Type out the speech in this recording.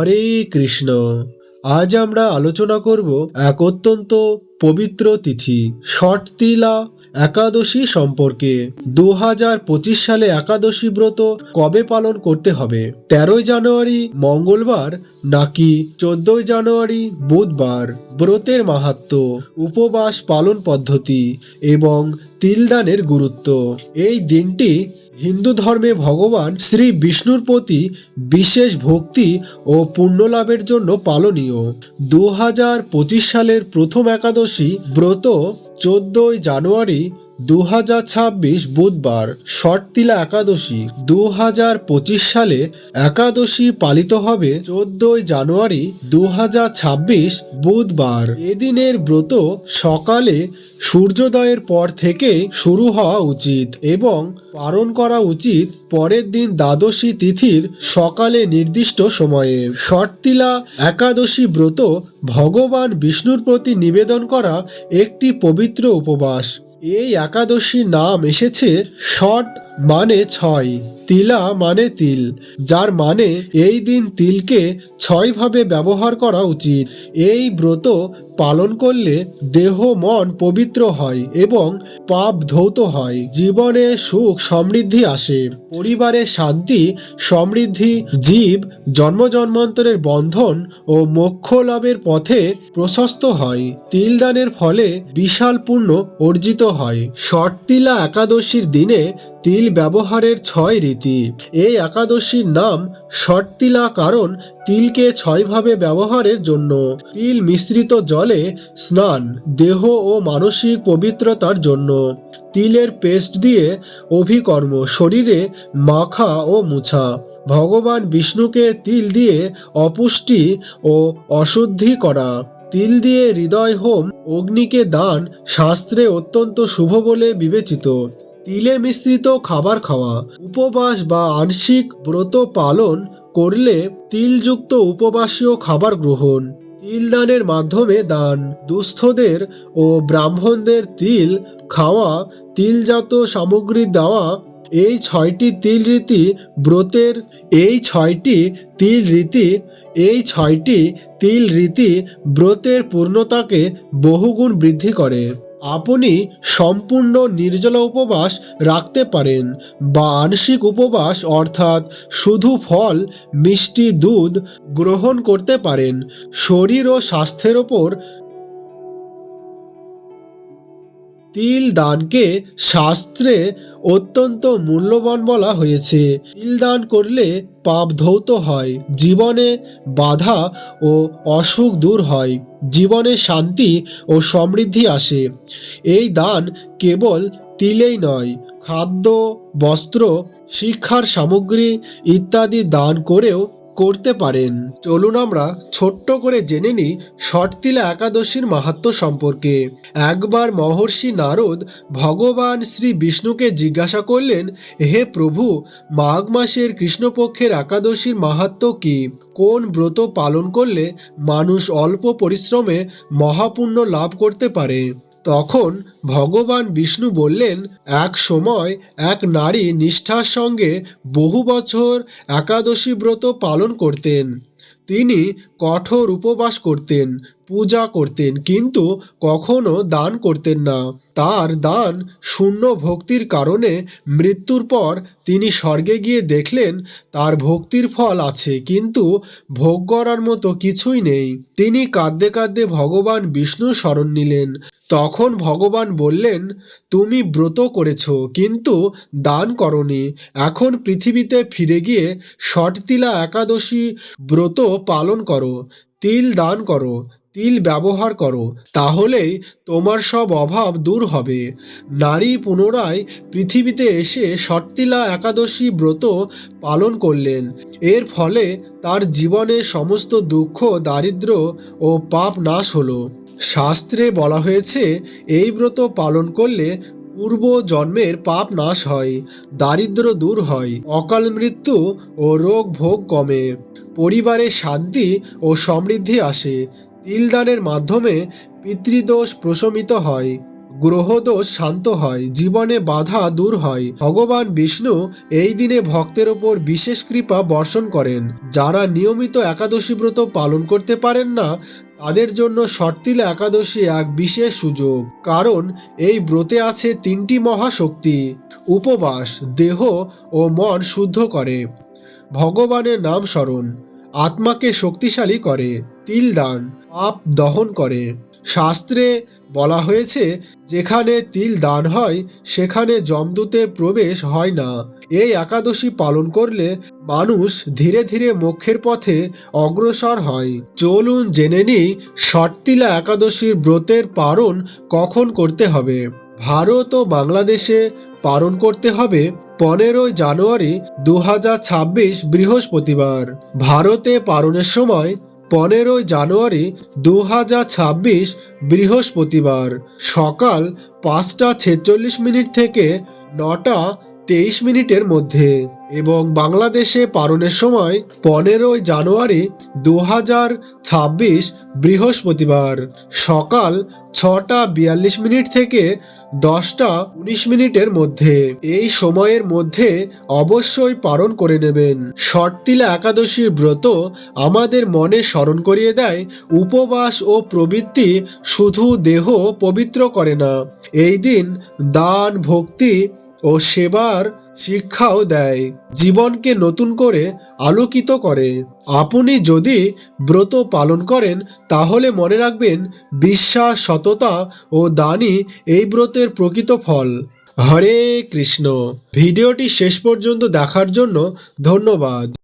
হরে কৃষ্ণ। আজ আমরা আলোচনা করব এক অত্যন্ত পবিত্র তিথি ষটতিলা একাদশী সম্পর্কে। দু হাজার পঁচিশ সালে একাদশী ব্রত কবে পালন করতে হবে? তেরোই জানুয়ারি মঙ্গলবার নাকি চোদ্দই জানুয়ারি বুধবার? ব্রতের মাহাত্ম, উপবাস পালন পদ্ধতি এবং তিলদানের গুরুত্ব। এই দিনটি হিন্দু ধর্মে ভগবান শ্রী বিষ্ণুর প্রতি বিশেষ ভক্তি ও পুণ্যলাভের জন্য পালনীয়। দু হাজার পঁচিশ সালের প্রথম একাদশী ব্রত চোদ্দই জানুয়ারি দু হাজার ছাব্বিশ বুধবার ষটতিলা একাদশী দু হাজার পঁচিশ সালে একাদশী পালিত হবে চোদ্দই জানুয়ারি দু হাজার ছাব্বিশ বুধবার। এদিনের ব্রত সকালে সূর্যোদয়ের পর থেকে শুরু হওয়া উচিত এবং পালন করা উচিত পরের দিন দ্বাদশী তিথির সকালে নির্দিষ্ট সময়ে। ষটতিলা একাদশী ব্রত ভগবান বিষ্ণুর প্রতি নিবেদন করা একটি পবিত্র উপবাস। এই একাদশী নাম এসেছে ষট মানে ছয়। তিলা মানে তিল, যার মানে এই দিন তিলকে ছয়ভাবে ব্যবহার করা উচিত। এই ব্রত পালন করলে দেহ মন পবিত্র হয় এবং পাপ ধৌত হয়, জীবনে সুখ সমৃদ্ধি আসে। পরিবারে শান্তি, সমৃদ্ধি, জীব জন্ম জন্মান্তরের বন্ধন ও মোক্ষ লাভের পথে প্রশস্ত হয়। তিলদানের ফলে বিশাল পুণ্য অর্জিত হয়। ষটতিলা একাদশীর দিনে তিল ব্যবহারের ছয় রীতি। এই একাদশীর নাম ষটতিলা কারণ তিলকে ছয়ভাবে ব্যবহারের জন্য। তিল মিশ্রিত জলে স্নান, দেহ ও মানসিক পবিত্রতার জন্য। তিলের পেস্ট দিয়ে অভিকর্ম, শরীরে মাখা ও মুছা। ভগবান বিষ্ণুকে তিল দিয়ে অপুষ্টি ও অশুদ্ধি করা। তিল দিয়ে হৃদয় হোম, অগ্নিকে দান, শাস্ত্রে অত্যন্ত শুভ বলে বিবেচিত। তিলে মিশ্রিত খাবার খাওয়া, উপবাস বা আংশিক ব্রত পালন করলে তিলযুক্ত উপবাসীয় খাবার গ্রহণ তিল দানের মাধ্যমে দান, দুস্থদের ও ব্রাহ্মণদের তিল খাওয়া, তিলজাত সামগ্রী দেওয়া, এই ছয়টি তিল রীতি ব্রতের, এই ছয়টি তিল রীতি, এই ছয়টি তিল রীতি ব্রতের পূর্ণতাকে বহুগুণ বৃদ্ধি করে। আপনি সম্পূর্ণ নির্জলা উপবাস রাখতে পারেন। বা আংশিক উপবাস অর্থাৎ শুধু ফল, মিষ্টি, দুধ গ্রহণ করতে পারেন। শরীর ও স্বাস্থ্যের ওপর তিল দানকে শাস্ত্রে অত্যন্ত মূল্যবান বলা হয়েছে। তিল দান করলে পাপ ধৌত হয়, জীবনে বাধা ও অসুখ দূর হয়। জীবনে শান্তি ও সমৃদ্ধি আসে। এই দান কেবল তিলেই নয়, খাদ্য, বস্ত্র, শিক্ষার সামগ্রী ইত্যাদি দান করেও করতে পারেন। চলুন আমরা ছোট্ট করে জেনে নিই ষটতিলা একাদশীর মাহাত্ম সম্পর্কে। একবার মহর্ষি নারদ ভগবান শ্রী বিষ্ণুকে জিজ্ঞাসা করলেন, হে প্রভু, মাঘ মাসের কৃষ্ণপক্ষের একাদশীর মাহাত্ম কি? কোন ব্রত পালন করলে মানুষ অল্প পরিশ্রমে মহাপুণ্য লাভ করতে পারে? তখন ভগবান বিষ্ণু বললেন, এক সময় এক নারী নিষ্ঠার সঙ্গে বহু বছর একাদশী ব্রত পালন করতেন। তিনি কঠোর উপবাস করতেন, পূজা করতেন, কিন্তু কখনো দান করতেন না। তার দান শূন্য ভক্তির কারণে মৃত্যুর পর তিনি স্বর্গে গিয়ে দেখলেন, তার ভক্তির ফল আছে, কিন্তু ভোগ করার মতো কিছুই নেই। তিনি কাঁদতে কাঁদতে ভগবান বিষ্ণুর শরণ নিলেন। তখন ভগবান বললেন, তুমি ব্রত করেছ, কিন্তু দান করনি। এখন পৃথিবীতে ফিরে গিয়ে ষটতিলা একাদশী ব্রত পালন করো। তিল দান করো, তিল ব্যবহার করো, তাহলেই তোমার সব অভাব দূর হবে। নারী পুনরায় পৃথিবীতে এসে ষটতিলা একাদশী ব্রত পালন করলেন। এর ফলে তার জীবনে সমস্ত দুঃখ, দারিদ্র ও পাপ নাশ হলো। শাস্ত্রে বলা হয়েছে, এই ব্রত পালন করলে পূর্ব জন্মের পাপ নাশ হয় দারিদ্র দূর হয়, অকাল মৃত্যু ও রোগ ভোগ কমে। পরিবারে শান্তি ও সমৃদ্ধি আসে। তিলদানের মাধ্যমে পিতৃদোষ প্রশমিত হয়। গ্রহদোষ শান্ত হয়, জীবনে বাধা দূর হয়। ভগবান বিষ্ণু এই দিনে ভক্তের ওপর বিশেষ কৃপা বর্ষণ করেন। যারা নিয়মিত একাদশী ব্রত পালন করতে পারেন না তাদের জন্য শর্তিলা একাদশী এক বিশেষ সুযোগ, কারণ এই ব্রতে আছে তিনটি মহাশক্তি, উপবাস, দেহ ও মন শুদ্ধ করে। ভগবানের নাম স্মরণ, আত্মাকে শক্তিশালী করে, তিল দান, পাপ দহন করে। শাস্ত্রে বলা হয়েছে, যেখানে তিল দান হয়, সেখানে জমদূতের প্রবেশ হয় না। এই একাদশী পালন করলে মানুষ ধীরে ধীরে মোক্ষের পথে অগ্রসর হয়। চলুন জেনে নিই ষটতিলা একাদশীর ব্রতের পারণ কখন করতে হবে? ভারত ও বাংলাদেশে পালন করতে হবে পনেরোই জানুয়ারি দু হাজার ছাব্বিশ বৃহস্পতিবার। ভারতে পালনের সময় পনেরোই জানুয়ারি দু হাজার ছাব্বিশ বৃহস্পতিবার। সকাল পাঁচটা ছেচল্লিশ মিনিট থেকে নটা তেইশ মিনিটের মধ্যে এবং বাংলাদেশে পালনের সময় পনেরোই জানুয়ারি দু ছাব্বিশ বৃহস্পতিবার সকাল ছটা বিয়াল্লিশ মিনিট থেকে দশটা উনিশ মিনিটের মধ্যে। এই সময়ের মধ্যে অবশ্যই পালন করে নেবেন। শর্তিলা একাদশীর ব্রত আমাদের মনে স্মরণ করিয়ে দেয়, উপবাস ও প্রবৃত্তি শুধু দেহ পবিত্র করে না। এই দিন দান, ভক্তি ও সেবার শিক্ষাও দেয়, জীবনকে নতুন করে আলোকিত করে। আপনি যদি ব্রত পালন করেন, তাহলে মনে রাখবেন বিশ্বাস, সততা ও দানই এই ব্রতের প্রকৃত ফল। হরে কৃষ্ণ। ভিডিওটি শেষ পর্যন্ত দেখার জন্য ধন্যবাদ।